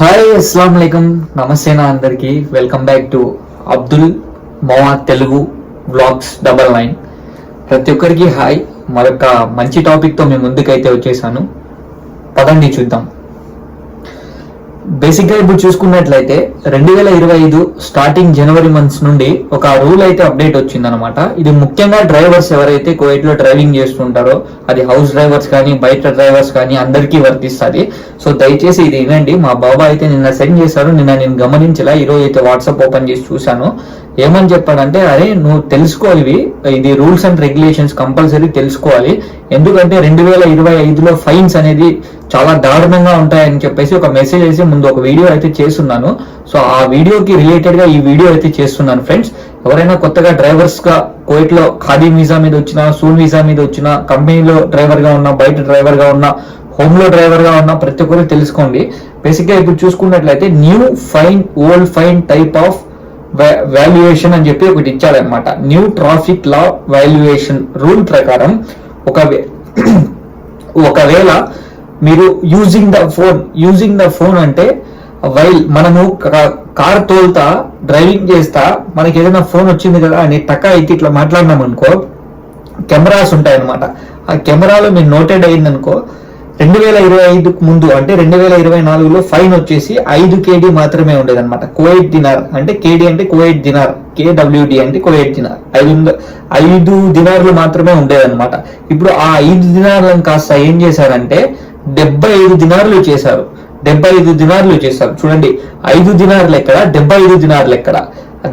Hi అస్సలం అయికం నమస్తే నా అందరికి. వెల్కమ్ బ్యాక్ టు అబ్దుల్ మోవా తెలుగు బ్లాగ్స్ డబల్ నైన్. ప్రతి ఒక్కరికి హాయ్. మరొక మంచి టాపిక్తో మేము ముందుకైతే వచ్చేసాను. పదండి చూద్దాం. బేసిక్గా ఇప్పుడు చూసుకున్నట్లయితే రెండు వేల ఇరవై ఐదు స్టార్టింగ్ జనవరి మంత్స్ నుండి ఒక రూల్ అయితే అప్డేట్ వచ్చిందనమాట ఇది ముఖ్యంగా డ్రైవర్స్ ఎవరైతే కోవిడ్లో డ్రైవింగ్ చేస్తుంటారో అది హౌస్ డ్రైవర్స్ కానీ బయట డ్రైవర్స్ కానీ అందరికీ వర్తిస్తుంది. సో దయచేసి ఇది వినండి. మా బాబా అయితే నిన్న సెండ్ చేశారు. నిన్న నేను గమనించలా. ఈరోజు అయితే వాట్సాప్ ఓపెన్ చేసి చూశాను. ఏమని చెప్పాడంటే అరే నువ్వు తెలుసుకోవాలి. ఇది రూల్స్ అండ్ రెగ్యులేషన్స్ కంపల్సరీ తెలుసుకోవాలి. ఎందుకంటే రెండు వేల ఇరవై ఐదులో ఫైన్స్ అనేది చాలా దారుణంగా ఉంటాయని చెప్పేసి ఒక మెసేజ్ వేసి ముందు ఒక వీడియో అయితే చేస్తున్నాను. సో ఆ వీడియోకి రిలేటెడ్గా ఈ వీడియో అయితే చేస్తున్నాను ఫ్రెండ్స్. ఎవరైనా కొత్తగా డ్రైవర్స్గా లో ఖాదీ వీసా మీద వచ్చిన సూన్ వీసా మీద వచ్చిన కంపెనీలో డ్రైవర్గా ఉన్న బయట డ్రైవర్గా హోమ్లో హోమ్లో డ్రైవర్గా ఉన్న ప్రతి ఒక్కరు తెలుసుకోండి. బేసిక్గా ఇప్పుడు చూసుకున్నట్లయితే new fine old fine type of valuation అని చెప్పి ఒకటి ఇచ్చాడనమాట new traffic law valuation rule ప్రకారం ఒక ఒకవేళ మీరు using the phone using the phone అంటే వైల్ మనము కార్ తోలుతా డ్రైవింగ్ చేస్తా మనకి ఏదైనా ఫోన్ వచ్చింది కదా అని టక్క అయితే ఇట్లా మాట్లాడినాం అనుకో కెమెరాస్ ఉంటాయన్నమాట. ఆ కెమెరాలో మీరు నోటెడ్ అయిందనుకో రెండు వేల ఇరవై ఐదుకు ముందు అంటే రెండు వేల ఇరవై నాలుగులో ఫైన్ వచ్చేసి ఐదు కేడీ మాత్రమే ఉండేది అనమాట కోయిట్ దినార్ అంటే కేడీ అంటే కోయిట్ దినార్. కేడబ్ల్యూడి అంటే కోయిట్ దినార్. ఐదు ఐదు దినార్లు మాత్రమే ఉండేదన్నమాట. ఇప్పుడు ఆ ఐదు దినార్లను కాస్త ఏం చేశారంటే డెబ్బై ఐదు దినార్లు చేశారు. డెబ్బై ఐదు దినార్లు చేశారు. చూడండి ఐదు దినార్లు ఎక్కడ? డెబ్బై ఐదు దినార్లు ఎక్కడ?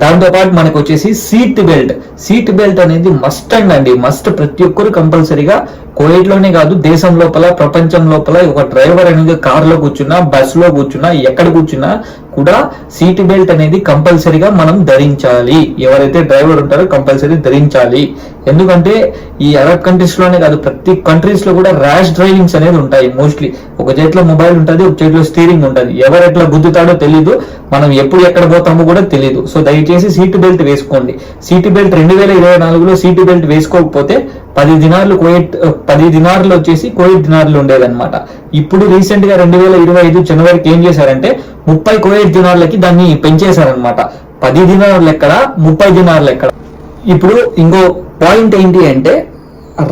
దాంతోపాటు మనకు వచ్చేసి సీట్ బెల్ట్. సీట్ బెల్ట్ అనేది మస్ట్ అండ్ అండి మస్ట్ ప్రతి ఒక్కరు కంపల్సరీగా కోవిడ్లోనే కాదు దేశం లోపల ప్రపంచం లోపల ఒక డ్రైవర్ అనేది కార్లో కూర్చున్నా బస్లో కూర్చున్నా ఎక్కడ కూర్చున్నా కూడా సీట్ బెల్ట్ అనేది కంపల్సరీగా మనం ధరించాలి. ఎవరైతే డ్రైవర్ ఉంటారో కంపల్సరీ ధరించాలి. ఎందుకంటే ఈ అరబ్ కంట్రీస్లోనే కాదు ప్రతి కంట్రీస్లో కూడా ర్యాష్ డ్రైవింగ్స్ అనేది ఉంటాయి మోస్ట్లీ ఒక చేతిలో మొబైల్ ఉంటుంది ఒక చేతిలో స్టీరింగ్ ఉంటుంది. ఎవరు ఎట్లా గుద్దుతాడో తెలియదు మనం ఎప్పుడు ఎక్కడ పోతామో కూడా తెలియదు సో దయచేసి సీట్ బెల్ట్ వేసుకోండి. సీట్ బెల్ట్ రెండు వేల ఇరవై నాలుగులో సీట్ బెల్ట్ వేసుకోకపోతే పది దినార్లు కోవిడ్ పది దినార్లు వచ్చేసి కోయిట్ దినార్లు ఉండేదన్నమాట. ఇప్పుడు రీసెంట్గా రెండు వేల ఇరవై ఐదు జనవరికి ఏం చేశారంటే ముప్పై కోయిట్ దినార్లకి దాన్ని పెంచేశారనమాట పది దినార్లు ఎక్కడ ముప్పై దినార్లు ఎక్కడ. ఇప్పుడు ఇంకో పాయింట్ ఏంటి అంటే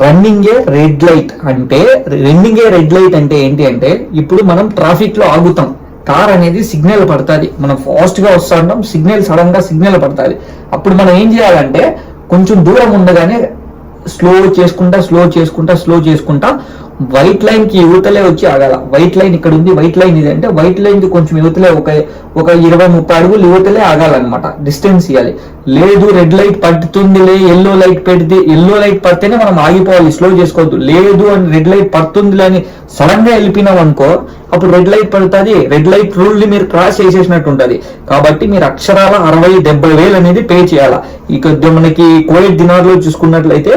రన్నింగ్ ఏ రెడ్ లైట్ అంటే రన్నింగ్ ఏ రెడ్ లైట్ అంటే ఏంటి అంటే ఇప్పుడు మనం ట్రాఫిక్లో ఆగుతాం. కార్ అనేది సిగ్నల్ పడుతుంది. మనం ఫాస్ట్గా వస్తా సిగ్నల్ సడన్గా సిగ్నల్ పడుతుంది. అప్పుడు మనం ఏం చేయాలంటే కొంచెం దూరం ఉండగానే స్లో చేసుకుంటా స్లో చేసుకుంటా స్లో చేసుకుంటా. వైట్ లైన్కి యువతలే వచ్చి ఆగాల. వైట్ లైన్ ఇక్కడ ఉంది వైట్ లైన్ ఇది అంటే వైట్ లైన్ కొంచెం యువతలే ఒక ఒక ఇరవై ముప్పై అడుగులు యువతలే ఆగాలన్నమాట. డిస్టెన్స్ ఇవ్వాలి లేదు రెడ్ లైట్ పడుతుందిలే ఎల్లో లైట్ పెడితే ఎల్లో లైట్ పడితేనే మనం ఆగిపోవాలి స్లో చేసుకోవద్దు. లేదు అని రెడ్ లైట్ పడుతుందిలే అని సడన్గా వెళ్ళిపోయినాం అనుకో అప్పుడు రెడ్ లైట్ పడుతుంది రెడ్ లైట్ రూల్ని మీరు క్రాస్ చేసేసినట్టు ఉంటది. కాబట్టి మీరు అక్షరాల అరవై డెబ్బై వేలు అనేది పే చేయాలా. ఇక మనకి కోవిడ్ దినాల్లో చూసుకున్నట్లయితే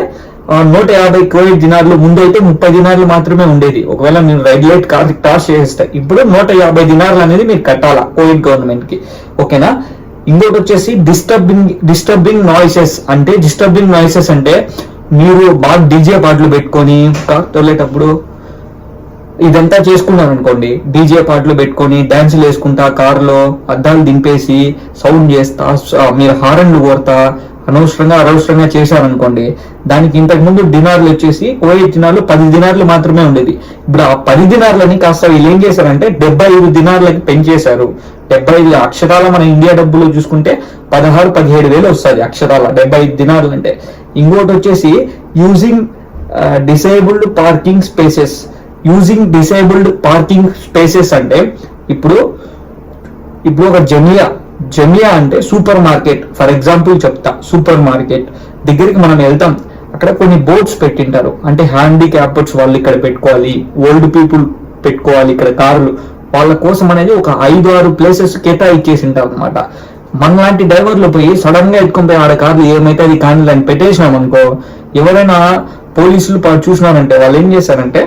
నూట యాభై కోవిడ్ దినార్లు ముందు అయితే ముప్పై దినార్లు మాత్రమే ఉండేది. ఒకవేళ మీరు రెడ్ లైట్ కార్ టాస్ చేస్తే ఇప్పుడు నూట యాభై దినార్లు అనేది మీరు కట్టాలా కోవిడ్ గవర్నమెంట్కి ఓకేనా? ఇంకోటి వచ్చేసి డిస్టర్బింగ్ డిస్టర్బింగ్ నాయిసెస్ అంటే డిస్టర్బింగ్ నాయిసెస్ అంటే మీరు బాగా డీజే పాటలు పెట్టుకొని కార్ తోలేటప్పుడు ఇదంతా చేసుకున్నాను అనుకోండి. డీజే పాటలు పెట్టుకొని డ్యాన్సులు వేసుకుంటా కారులో అద్దాలు దింపేసి సౌండ్ చేస్తా మీరు హారన్లు కోరుతా అనవసరంగా అనవసరంగా చేశారనుకోండి దానికి ఇంతకు ముందు డినార్లు వచ్చేసి కోవిడ్ దినార్లు పది దినార్లు మాత్రమే ఉండేది. ఇప్పుడు ఆ పది దినార్లని కాస్త వీళ్ళు ఏం చేశారంటే డెబ్బై ఐదు దినార్లకి పెంచేశారు. డెబ్బై ఐదు అక్షరాల మన ఇండియా డబ్బులు చూసుకుంటే పదహారు పదిహేడు వేలు వస్తుంది అక్షరాల డెబ్బై ఐదు దినార్లు అంటే ఇంకోటి వచ్చేసి using disabled parking spaces using disabled parking spaces అంటే ఇప్పుడు ఇప్పుడు ఒక జమియా జమియా అంటే సూపర్ మార్కెట్ ఫర్ ఎగ్జాంపుల్ చెప్తా సూపర్ మార్కెట్ దగ్గరికి మనం వెళ్తాం అక్కడ కొన్ని బోర్డ్స్ పెట్టింటారు. అంటే హ్యాండిక్యాప్డ్స్ వాళ్ళు ఇక్కడ పెట్టుకోవాలి ఓల్డ్ పీపుల్ పెట్టుకోవాలి ఇక్కడ కార్లు. వాళ్ళ కోసం అనేది ఒక ఐదు ఆరు ప్లేసెస్ కేటాయించేసి ఉంటారు అనమాట మనలాంటి డ్రైవర్లు పోయి సడన్గా ఎత్తుకొని పోయి ఆడ కార్లు ఏమైతే అది కానీ అని పెట్టేసినాం అనుకో ఎవరైనా పోలీసులు చూసినారంటే వాళ్ళు ఏం చేశారంటే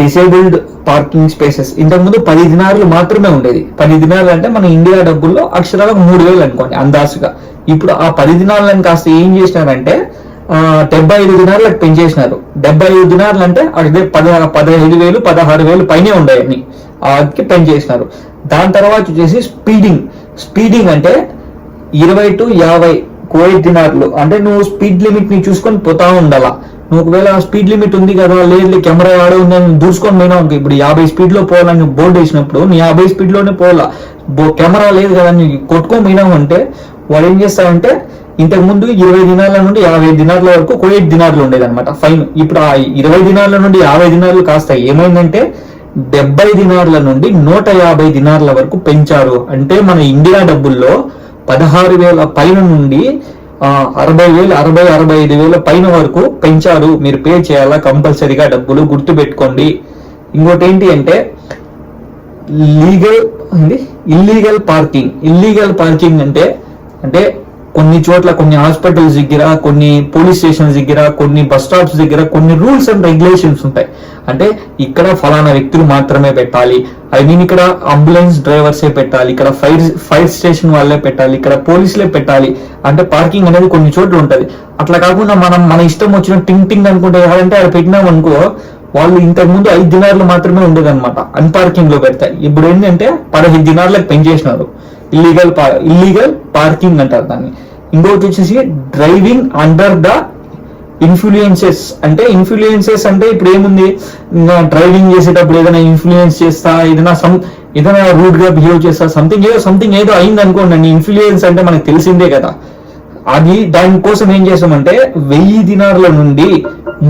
డిసేబుల్డ్ పార్కింగ్ స్పేసెస్ ఇంతకుముందు పది దినారులు మాత్రమే ఉండేది. పది దినాలు అంటే మన ఇండియా డబ్బుల్లో అక్షరాలకు మూడు వేలు అనుకోండి అందాసుగా ఇప్పుడు ఆ పది దినాలను కాస్త ఏం చేసినారంటే డెబ్బై ఐదు దినారులకు పెంచేసినారు. డెబ్బై ఐదు దినారులు అంటే అదే పద పదహైదు వేలు పదహారు వేలు పైనే ఉండేవి కి పెంచేసినారు. దాని తర్వాత వచ్చేసి స్పీడింగ్ స్పీడింగ్ అంటే ఇరవై టు యాభై కోవిడ్ దినార్లు. అంటే నువ్వు స్పీడ్ లిమిట్ని చూసుకొని పోతా ఉండాలా. నువ్వు ఒకవేళ స్పీడ్ లిమిట్ ఉంది కదా లేదు కెమెరా ఆడ ఉంది అని దూసుకొని పోయినా ఇప్పుడు యాభై స్పీడ్లో పోవాలని బోర్డు వేసినప్పుడు నీ యాభై స్పీడ్లోనే పోవాలా? బో కెమెరా లేదు కదా అని కొట్టుకొని పోయినావు అంటే వాడు ఏం చేస్తాడంటే ఇంతకు ముందు ఇరవై దినాల నుండి యాభై దినాల వరకు కోయిట్ దినార్లు ఉండేది అనమాట ఫైన్. ఇప్పుడు ఆ ఇరవై దినాల నుండి యాభై దినాలు కాస్త ఏమైందంటే డెబ్బై దినార్ల నుండి నూట యాభై దినార్ల వరకు పెంచారు. అంటే మన ఇండియా డబ్బుల్లో పదహారు వేల పైన నుండి అరవై వేలు అరవై అరవై ఐదు వేల పైన వరకు పెంచారు. మీరు పే చేయాలా? కంపల్సరీగా డబ్బులు గుర్తు పెట్టుకోండి ఇంకోటి ఏంటి అంటే లీగల్ అండి ఇల్లీగల్ పార్కింగ్ ఇల్లీగల్ పార్కింగ్ అంటే అంటే కొన్ని చోట్ల కొన్ని హాస్పిటల్స్ దగ్గర కొన్ని పోలీస్ స్టేషన్స్ దగ్గర కొన్ని బస్ స్టాప్స్ దగ్గర కొన్ని రూల్స్ అండ్ రెగ్యులేషన్స్ ఉంటాయి. అంటే ఇక్కడ ఫలానా వ్యక్తులు మాత్రమే పెట్టాలి. ఐ మీన్ ఇక్కడ అంబులెన్స్ డ్రైవర్సే పెట్టాలి. ఇక్కడ ఫైర్ ఫైర్ స్టేషన్ వాళ్ళే పెట్టాలి. ఇక్కడ పోలీసులే పెట్టాలి. అంటే పార్కింగ్ అనేది కొన్ని చోట్ల ఉంటుంది. అట్లా కాకుండా మనం మన ఇష్టం వచ్చిన టింగ్ టింగ్ అనుకుంటే ఎవరంటే అక్కడ పెట్టినాం అనుకో వాళ్ళు ఇంతకు ముందు ఐదు దినార్లు మాత్రమే ఉండేది అనమాట అన్పార్కింగ్లో పెడతాయి. ఇప్పుడు ఏంటంటే పదహైదు దినార్లకు పెంచేసినారు. ఇల్లీగల్ ఇల్లీగల్ పార్కింగ్ అంటారు దాన్ని. ఇంకొకటి వచ్చేసి డ్రైవింగ్ అండర్ ద ఇన్ఫ్లుయెన్సెస్ అంటే ఇన్ఫ్లుయెన్సెస్ అంటే ఇప్పుడు ఏముంది? డ్రైవింగ్ చేసేటప్పుడు ఏదైనా ఇన్ఫ్లుయెన్స్ చేస్తా ఏదైనా సమ్ ఏదైనా రూడ్గా బిహేవ్ చేస్తా సంథింగ్ ఏదో సంథింగ్ ఏదో అయింది అనుకోండి ఇన్ఫ్లుయెన్స్ అంటే మనకు తెలిసిందే కదా. అది దానికోసం ఏం చేసామంటే వెయ్యి దినార్ల నుండి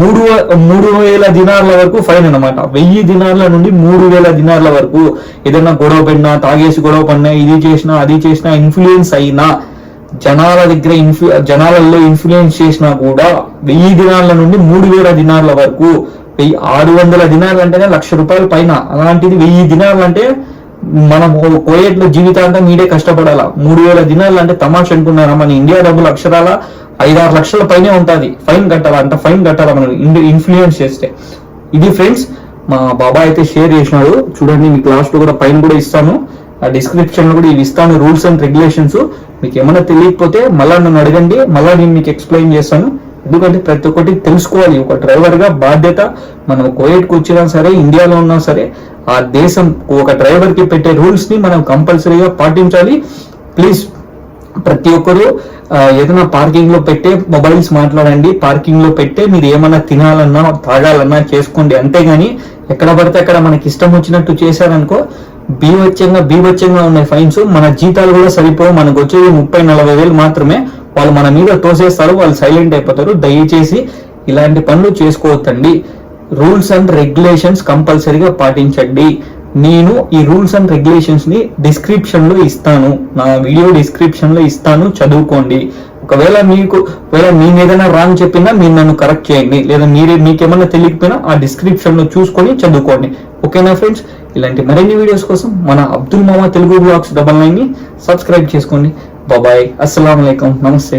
మూడు మూడు వేల దినార్ల వరకు ఫైన్ అన్నమాట. వెయ్యి దినార్ల నుండి మూడు వేల దినార్ల వరకు ఏదైనా గొడవ పడినా తాగేసి గొడవ పడినా ఇది చేసినా అది చేసినా ఇన్ఫ్లుయెన్స్ అయినా జనాల దగ్గర ఇన్ఫ్లు జనాలలో ఇన్ఫ్లుయెన్స్ చేసినా కూడా వెయ్యి దినాల నుండి మూడు వేల దినార్ల వరకు వెయ్యి ఆరు వందల దినాలు అంటేనే లక్ష రూపాయల పైన. అలాంటిది వెయ్యి దినాలు అంటే మనం కోయేట్లో జీవితాంతం మీడే కష్టపడాలా. మూడు వేల దినాలు అంటే తమాష అనుకున్నారా మన ఇండియా డబ్బులు అక్షరాల ఐదారు లక్షల పైనే ఉంటుంది. ఫైన్ కట్టాలా? అంత ఫైన్ కట్టాలా మనం? ఇన్ఫ్లుయెన్స్ చేస్తే. ఇది ఫ్రెండ్స్ మా బాబాయ్ అయితే షేర్ చేసినాడు. చూడండి మీకు లాస్ట్ కూడా పైన కూడా ఇస్తాను. ఆ డిస్క్రిప్షన్లో కూడా ఇవి ఇస్తాను రూల్స్ అండ్ రెగ్యులేషన్స్. మీకు ఏమైనా తెలియకపోతే మళ్ళీ నన్ను అడగండి. మళ్ళీ నేను మీకు ఎక్స్ప్లెయిన్ చేస్తాను. ఎందుకంటే ప్రతి ఒక్కటి తెలుసుకోవాలి. ఒక డ్రైవర్గా బాధ్యత మనం కోయేట్ వచ్చినా సరే ఇండియాలో ఉన్నా సరే ఆ దేశం ఒక డ్రైవర్కి పెట్టే రూల్స్ని మనం కంపల్సరీగా పాటించాలి. ప్లీజ్ ప్రతి ఒక్కరు ఏదైనా పార్కింగ్లో పెట్టే మొబైల్స్ మాట్లాడండి. పార్కింగ్లో పెట్టే మీరు ఏమన్నా తినాలన్నా తాగాలన్నా చేసుకోండి. అంతేగాని ఎక్కడ పడితే అక్కడ మనకి ఇష్టం వచ్చినట్టు చేశారనుకో బీవచ్చంగా బీవచ్చంగా ఉన్నాయి ఫైన్స్ మన జీతాలు కూడా సరిపోవు. మనకు వచ్చేది ముప్పై నలభై వేలు మాత్రమే. వాళ్ళు మన మీద తోసేస్తారు వాళ్ళు సైలెంట్ అయిపోతారు. దయచేసి ఇలాంటి పనులు చేసుకోవద్దండి. రూల్స్ అండ్ రెగ్యులేషన్స్ కంపల్సరీగా పాటించండి. నేను ఈ రూల్స్ అండ్ రెగ్యులేషన్స్ని డిస్క్రిప్షన్లో ఇస్తాను. నా వీడియో డిస్క్రిప్షన్లో ఇస్తాను. చదువుకోండి. ఒకవేళ మీకు ఒకవేళ నేను ఏదైనా రాంగ్ చెప్పినా మీరు నన్ను కరెక్ట్ చేయండి. లేదా మీరే మీకేమన్నా తెలియకపోయినా ఆ డిస్క్రిప్షన్లో చూసుకొని చదువుకోండి. ఓకేనా ఫ్రెండ్స్ ఇలాంటి మరిన్ని వీడియోస్ కోసం మన అబ్దుల్ మామా తెలుగు బ్లాగ్స్ డబల్ నైన్ని సబ్స్క్రైబ్ చేసుకోండి. బాబాయ్ అస్సలం నమస్తే